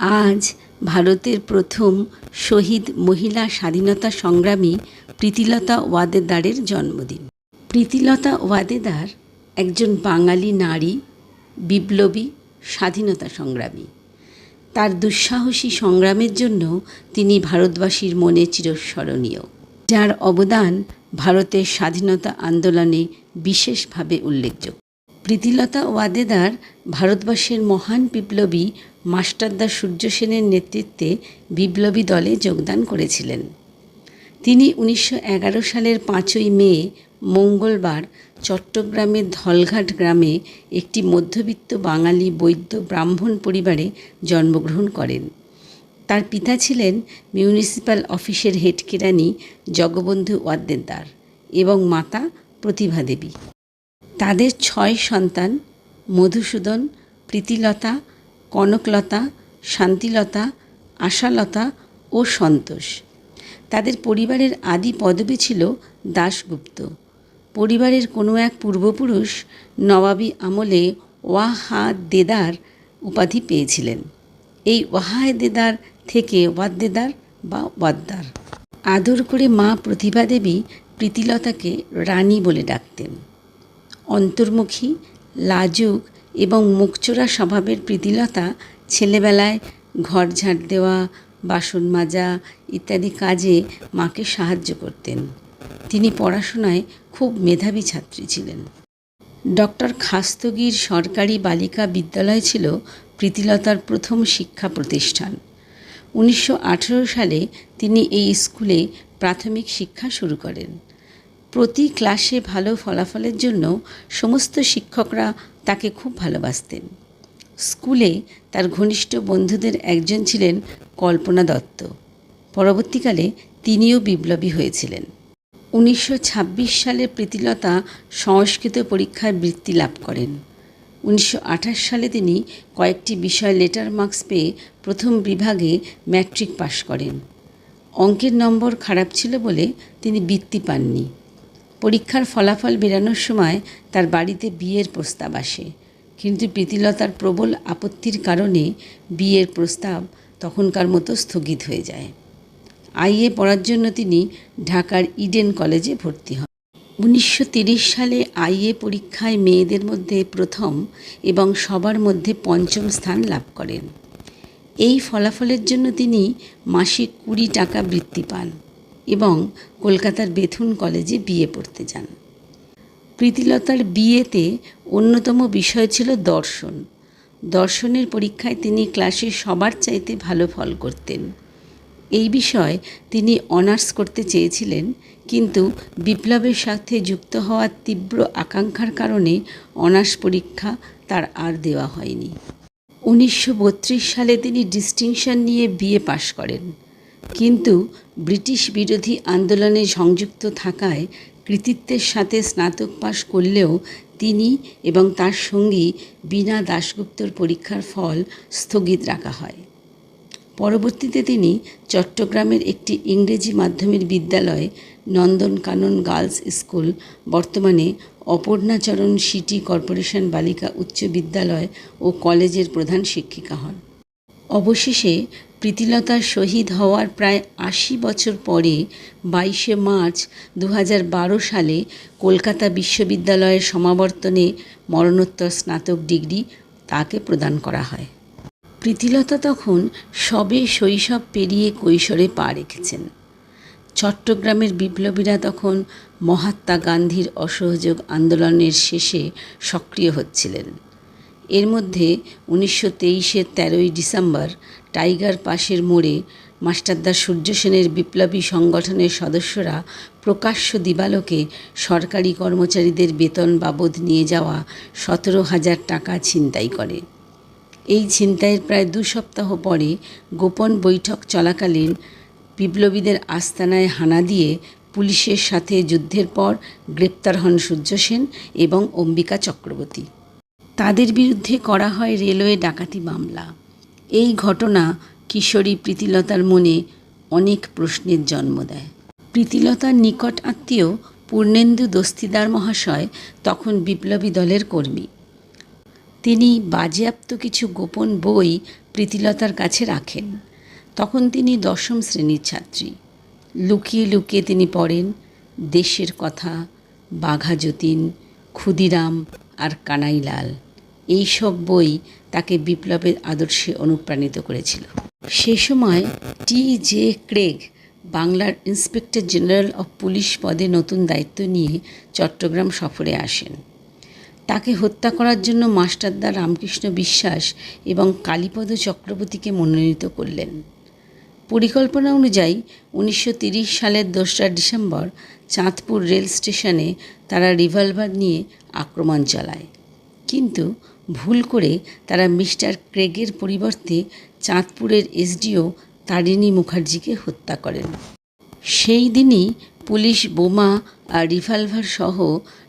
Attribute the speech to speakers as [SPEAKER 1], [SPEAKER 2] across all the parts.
[SPEAKER 1] আজ ভারতের প্রথম শহীদ মহিলা স্বাধীনতা সংগ্রামী প্রীতিলতা ওয়াদেদারের জন্মদিন। প্রীতিলতা ওয়াদেদার একজন বাঙালি নারী, বিপ্লবী, স্বাধীনতা সংগ্রামী। তার দুঃসাহসী সংগ্রামের জন্য তিনি ভারতবাসীর মনে চিরস্মরণীয়, যার অবদান ভারতের স্বাধীনতা আন্দোলনে বিশেষভাবে উল্লেখযোগ্য। প্রীতিলতা ওয়াদেদার ভারতবর্ষের মহান বিপ্লবী মাস্টারদা সূর্য সেনের নেতৃত্বে বিপ্লবী দলে যোগদান করেছিলেন। তিনি উনিশশো এগারো সালের পাঁচই মে মঙ্গলবার চট্টগ্রামের ধলঘাট গ্রামে একটি মধ্যবিত্ত বাঙালি বৈদ্য ব্রাহ্মণ পরিবারে জন্মগ্রহণ করেন। তার পিতা ছিলেন মিউনিসিপ্যাল অফিসের হেড কেরানি জগবন্ধু ওয়াদ্দেদার এবং মাতা প্রতিভা দেবী। তাদের ছয় সন্তান, মধুসূদন, প্রীতিলতা, কনকলতা, শান্তিলতা, আশালতা ও সন্তোষ। তাদের পরিবারের আদি পদবি ছিল দাশগুপ্ত। পরিবারের কোনো এক পূর্বপুরুষ নবাবী আমলে ওয়াহা দেদার উপাধি পেয়েছিলেন। এই ওয়াহায় দেদার থেকে ওয়াদ্দেদার বা ওয়াদ্দার। আদর করে মা প্রতিভা দেবী প্রীতিলতাকে রানী বলে ডাকতেন। অন্তর্মুখী, লাজুক এবং মুখচোরা স্বভাবের প্রীতিলতা, ছেলেবেলায় ঘর ঝাড় দেওয়া, বাসন মাজা ইত্যাদি কাজে মাকে সাহায্য করতেন। তিনি পড়াশোনায় খুব মেধাবী ছাত্রী ছিলেন। ডক্টর খাস্তগির সরকারি বালিকা বিদ্যালয় ছিল প্রীতিলতার প্রথম শিক্ষা প্রতিষ্ঠান। উনিশশো আঠেরো সালে তিনি এই স্কুলে প্রাথমিক শিক্ষা শুরু করেন। প্রতি ক্লাসে ভালো ফলাফলের জন্য সমস্ত শিক্ষকরা তাকে খুব ভালোবাসতেন। স্কুলে তার ঘনিষ্ঠ বন্ধুদের একজন ছিলেন কল্পনা দত্ত। পরবর্তীকালে তিনিও বিপ্লবী হয়েছিলেন। উনিশশো ছাব্বিশ সালে প্রীতিলতা সংস্কৃত পরীক্ষায় বৃত্তি লাভ করেন। উনিশশো আঠাশ সালে তিনি কয়েকটি বিষয় লেটার মার্কস পেয়ে প্রথম বিভাগে ম্যাট্রিক পাশ করেন। অঙ্কের নম্বর খারাপ ছিল বলে তিনি বৃত্তি পাননি। পরীক্ষার ফলাফল বেরানোর সময় তার বাড়িতে বিয়ের প্রস্তাব আসে। কিন্তু প্রীতিলতার প্রবল আপত্তির কারণে বিয়ের প্রস্তাব তখনকার মতো স্থগিত হয়ে যায়। আইএ পড়ার জন্য তিনি ঢাকার ইডেন কলেজে ভর্তি হন। উনিশশো সালে আইএ পরীক্ষায় মেয়েদের মধ্যে প্রথম এবং সবার মধ্যে পঞ্চম স্থান লাভ করেন। এই ফলাফলের জন্য তিনি মাসিক কুড়ি টাকা বৃত্তি পান। এবং কলকাতার বেথুন কলেজে বিয়ে পড়তে যান। প্রীতিলতার বিয়েতে অন্যতম বিষয় ছিল দর্শন। দর্শনের পরীক্ষায় তিনি ক্লাসে সবার চাইতে ভালো ফল করতেন। এই বিষয় তিনি অনার্স করতে চেয়েছিলেন, কিন্তু বিপ্লবের সাথে যুক্ত হওয়ার তীব্র আকাঙ্ক্ষার কারণে অনার্স পরীক্ষা তার আর দেওয়া হয়নি। উনিশশো বত্রিশ সালে তিনি ডিস্টিংশন নিয়ে বিএ পাশ করেন। কিন্তু ব্রিটিশ বিরোধী আন্দোলনে সংযুক্ত থাকায় কৃতিত্বের সাথে স্নাতক পাশ করলেও তিনি এবং তার সঙ্গী বীণা দাশগুপ্তর পরীক্ষার ফল স্থগিত রাখা হয়। পরবর্তীতে তিনি চট্টগ্রামের একটি ইংরেজি মাধ্যমের বিদ্যালয় নন্দনকানন গার্লস স্কুল, বর্তমানে অপর্ণাচরণ সিটি কর্পোরেশন বালিকা উচ্চ বিদ্যালয় ও কলেজের প্রধান শিক্ষিকা হন। অবশেষে প্রীতিলতার শহীদ হওয়ার প্রায় আশি বছর পরে বাইশে মার্চ দু হাজার বারো সালে কলকাতা বিশ্ববিদ্যালয়ের সমাবর্তনে মরণোত্তর স্নাতক ডিগ্রি তাকে প্রদান করা হয়। প্রীতিলতা তখন সবে শৈশব পেরিয়ে কৈশোরে পা রেখেছেন। চট্টগ্রামের বিপ্লবীরা তখন মহাত্মা গান্ধীর অসহযোগ আন্দোলনের শেষে সক্রিয় হচ্ছিলেন। এর মধ্যে উনিশশো তেইশের তেরোই ডিসেম্বর টাইগার পাশের মোড়ে মাস্টারদা সূর্য সেনের বিপ্লবী সংগঠনের সদস্যরা প্রকাশ্য দিবালোকে সরকারি কর্মচারীদের বেতন বাবদ নিয়ে যাওয়া সতেরো হাজার টাকা ছিনতাই করে। এই ছিনতাইয়ের প্রায় দু সপ্তাহ পরে গোপন বৈঠক চলাকালীন বিপ্লবীদের আস্তানায় হানা দিয়ে পুলিশের সাথে যুদ্ধের পর গ্রেপ্তার হন সূর্য সেন এবং অম্বিকা চক্রবর্তী। তাদের বিরুদ্ধে করা হয় রেলওয়ে ডাকাতি মামলা। এই ঘটনা কিশোরী প্রীতিলতার মনে অনেক প্রশ্নের জন্ম দেয়। প্রীতিলতার নিকট আত্মীয় পূর্ণেন্দু দস্তিদার মহাশয় তখন বিপ্লবী দলের কর্মী। তিনি বাজেয়াপ্ত কিছু গোপন বই প্রীতিলতার কাছে রাখেন। তখন তিনি দশম শ্রেণির ছাত্রী। লুকিয়ে লুকিয়ে তিনি পড়েন, দেশের কথা, বাঘা যতীন, ক্ষুদিরাম আর কানাইলাল। এই সব বই তাকে বিপ্লবের আদর্শে অনুপ্রাণিত করেছিল। সে সময় টি জে ক্রেগ বাংলার ইন্সপেক্টর জেনারেল অফ পুলিশ পদে নতুন দায়িত্ব নিয়ে চট্টগ্রাম সফরে আসেন। তাকে হত্যা করার জন্য মাস্টারদা রামকৃষ্ণ বিশ্বাস এবং কালীপদ চক্রবর্তীকে মনোনীত করলেন। পরিকল্পনা অনুযায়ী উনিশশো সালের দোসরা ডিসেম্বর চাঁদপুর রেল স্টেশনে তারা রিভলভার নিয়ে আক্রমণ চালায়। কিন্তু ভুল করে তারা মিস্টার ক্রেগের পরিবর্তে চাঁদপুরের এসডিও তারিণী মুখার্জিকে হত্যা করেন। সেই দিনই পুলিশ বোমা আর রিভলভার সহ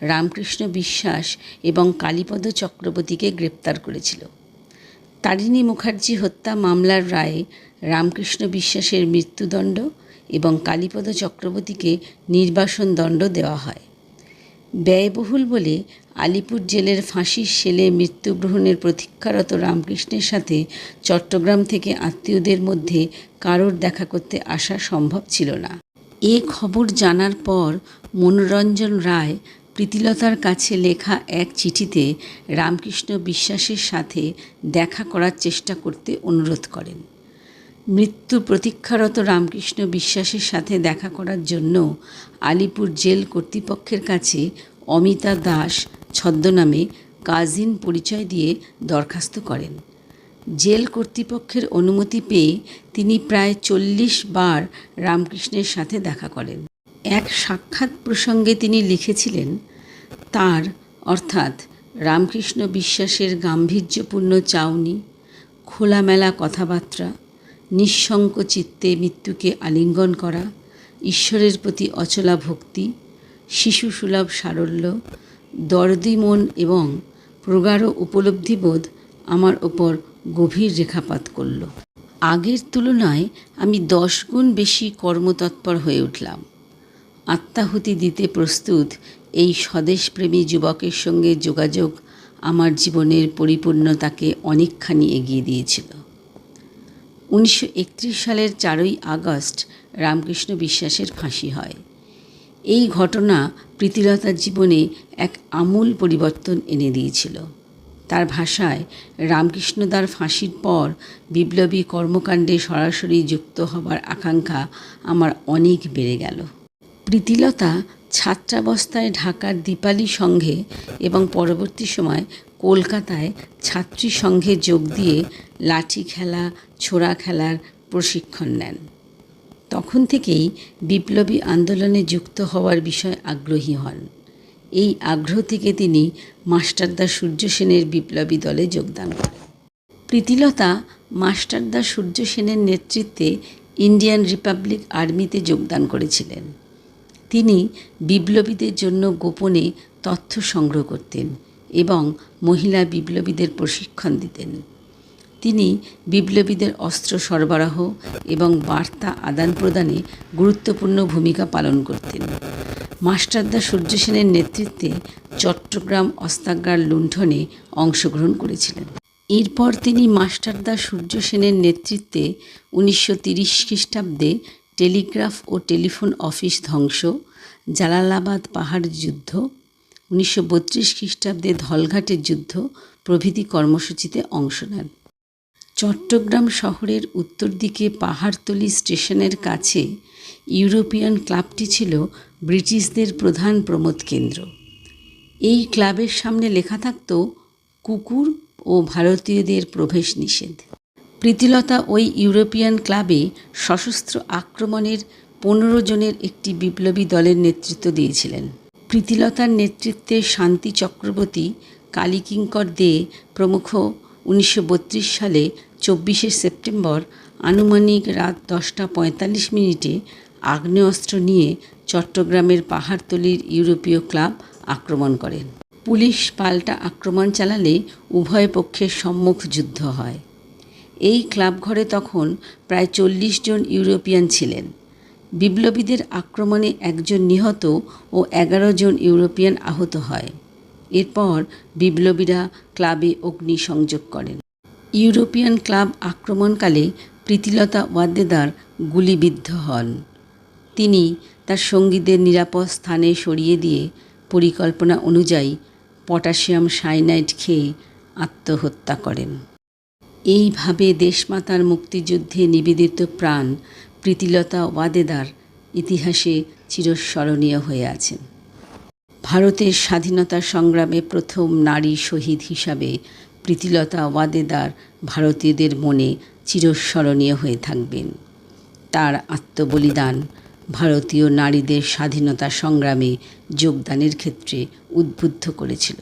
[SPEAKER 1] রামকৃষ্ণ বিশ্বাস এবং কালীপদ চক্রবর্তীকে গ্রেপ্তার করেছিল। তারিণী মুখার্জি হত্যা মামলার রায়ে রামকৃষ্ণ বিশ্বাসের মৃত্যুদণ্ড এবং কালীপদ চক্রবর্তীকে নির্বাসন দণ্ড দেওয়া হয়। ব্যয়বহুল বলে আলিপুর জেলের ফাঁসির সেলে মৃত্যুগ্রহণের প্রতীক্ষারত রামকৃষ্ণের সাথে চট্টগ্রাম থেকে আত্মীয়দের মধ্যে কারোর দেখা করতে আসা সম্ভব ছিল না। এ খবর জানার পর মনোরঞ্জন রায় প্রীতিলতার কাছে লেখা এক চিঠিতে রামকৃষ্ণ বিশ্বাসের সাথে দেখা করার চেষ্টা করতে অনুরোধ করেন। মৃত্যু প্রতীক্ষারত রামকৃষ্ণ বিশ্বাসের সাথে দেখা করার জন্য আলিপুর জেল কর্তৃপক্ষের কাছে অমিতা দাস ছদ্মনামে কাজিন পরিচয় দিয়ে দরখাস্ত করেন। জেল কর্তৃপক্ষের অনুমতি পেয়ে তিনি প্রায় চল্লিশ বার রামকৃষ্ণের সাথে দেখা করেন। এক সাক্ষাৎ প্রসঙ্গে তিনি লিখেছিলেন, তার, অর্থাৎ রামকৃষ্ণ বিশ্বাসের গাম্ভীর্যপূর্ণ চাউনি, খোলামেলা কথাবার্তা নিঃশঙ্ক চিত্তে মৃত্যুকে আলিঙ্গন করা, ঈশ্বরের প্রতি অচলা ভক্তি শিশুসুলভ সারল্য, দর্দি মন এবং প্রগাঢ় উপলব্ধিবোধ আমার ওপর গভীর রেখাপাত করল। আগের তুলনায় আমি দশ গুণ বেশি কর্মতৎপর হয়ে উঠলাম। আত্মাহুতি দিতে প্রস্তুত এই স্বদেশপ্রেমী যুবকের সঙ্গে যোগাযোগ আমার জীবনের পরিপূর্ণতাকে অনেকখানি এগিয়ে দিয়েছিল। উনিশশো একত্রিশ সালের চারই আগস্ট রামকৃষ্ণ বিশ্বাসের ফাঁসি হয়। এই ঘটনা প্রীতিলতার জীবনে এক আমূল পরিবর্তন এনে দিয়েছিল। তার ভাষায় রামকৃষ্ণদার ফাঁসির পর বিপ্লবী কর্মকাণ্ডে সরাসরি যুক্ত হবার আকাঙ্ক্ষা আমার অনেক বেড়ে গেল। প্রীতিলতা ছাত্রাবস্থায় ঢাকার দীপালি সংঘে এবং পরবর্তী সময় কলকাতায় ছাত্রী সংঘে যোগ দিয়ে লাঠি খেলা ছোড়া খেলার প্রশিক্ষণ নেন। তখন থেকেই বিপ্লবী আন্দোলনে যুক্ত হওয়ার বিষয়ে আগ্রহী হন। এই আগ্রহ থেকে তিনি মাস্টারদা সূর্য সেনের বিপ্লবী দলে যোগদান করেন। প্রীতিলতা মাস্টারদা সূর্য সেনের নেতৃত্বে ইন্ডিয়ান রিপাবলিক আর্মিতে যোগদান করেছিলেন। তিনি বিপ্লবীদের জন্য গোপনে তথ্য সংগ্রহ করতেন এবং মহিলা বিপ্লবীদের প্রশিক্ষণ দিতেন। তিনি বিপ্লবীদের অস্ত্র সরবরাহ এবং বার্তা আদান প্রদানে গুরুত্বপূর্ণ ভূমিকা পালন করতেন। মাস্টারদা সূর্য সেনের নেতৃত্বে চট্টগ্রাম অস্তাগার লুণ্ঠনে অংশগ্রহণ করেছিলেন। এরপর তিনি মাস্টারদা সূর্য সেনের নেতৃত্বে উনিশশো তিরিশ খ্রিস্টাব্দে টেলিগ্রাফ ও টেলিফোন অফিস ধ্বংস, জালালাবাদ পাহাড় যুদ্ধ, উনিশশো বত্রিশ খ্রিস্টাব্দে ধলঘাটের যুদ্ধ প্রভৃতি কর্মসূচিতে অংশ নেন। চট্টগ্রাম শহরের উত্তর দিকে পাহাড়তলি স্টেশনের কাছে ইউরোপিয়ান ক্লাবটি ছিল ব্রিটিশদের প্রধান প্রমোদ কেন্দ্র। এই ক্লাবের সামনে লেখা থাকত, কুকুর ও ভারতীয়দের প্রবেশ নিষেধ। প্রীতিলতা ওই ইউরোপিয়ান ক্লাবে সশস্ত্র আক্রমণের পনেরো জনের একটি বিপ্লবী দলের নেতৃত্ব দিয়েছিলেন। প্রীতিলতার নেতৃত্বে শান্তি চক্রবর্তী কালীকিঙ্কর দে প্রমুখ উনিশশো বত্রিশ সালে চব্বিশে সেপ্টেম্বর আনুমানিক রাত দশটা পঁয়তাল্লিশ মিনিটে আগ্নেয়াস্ত্র নিয়ে চট্টগ্রামের পাহাড়তলির ইউরোপীয় ক্লাব আক্রমণ করেন। পুলিশ পাল্টা আক্রমণ চালালে উভয় পক্ষের সম্মুখ যুদ্ধ হয়। এই ক্লাবঘরে তখন প্রায় চল্লিশ জন ইউরোপিয়ান ছিলেন। বিপ্লবীদের আক্রমণে একজন নিহত ও এগারো জন ইউরোপিয়ান আহত হয়। এরপর বিপ্লবীরা ক্লাবে অগ্নিসংযোগ করেন। ইউরোপিয়ান ক্লাব আক্রমণকালে প্রীতিলতা ওয়াদ্দেদার গুলিবিদ্ধ হন। তিনি তার সঙ্গীদের নিরাপদ স্থানে সরিয়ে দিয়ে পরিকল্পনা অনুযায়ী পটাশিয়াম সাইনাইড খেয়ে আত্মহত্যা করেন। এইভাবে দেশমাতার মুক্তিযুদ্ধে নিবেদিত প্রাণ প্রীতিলতা ওয়াদেদার ইতিহাসে চিরস্মরণীয় হয়ে আছেন। ভারতের স্বাধীনতা সংগ্রামে প্রথম নারী শহীদ হিসাবে প্রীতিলতা ওয়াদেদার ভারতীয়দের মনে চিরস্মরণীয় হয়ে থাকবেন। তার আত্মবলিদান, ভারতীয় নারীদের স্বাধীনতা সংগ্রামে যোগদানের ক্ষেত্রে উদ্বুদ্ধ করেছিল।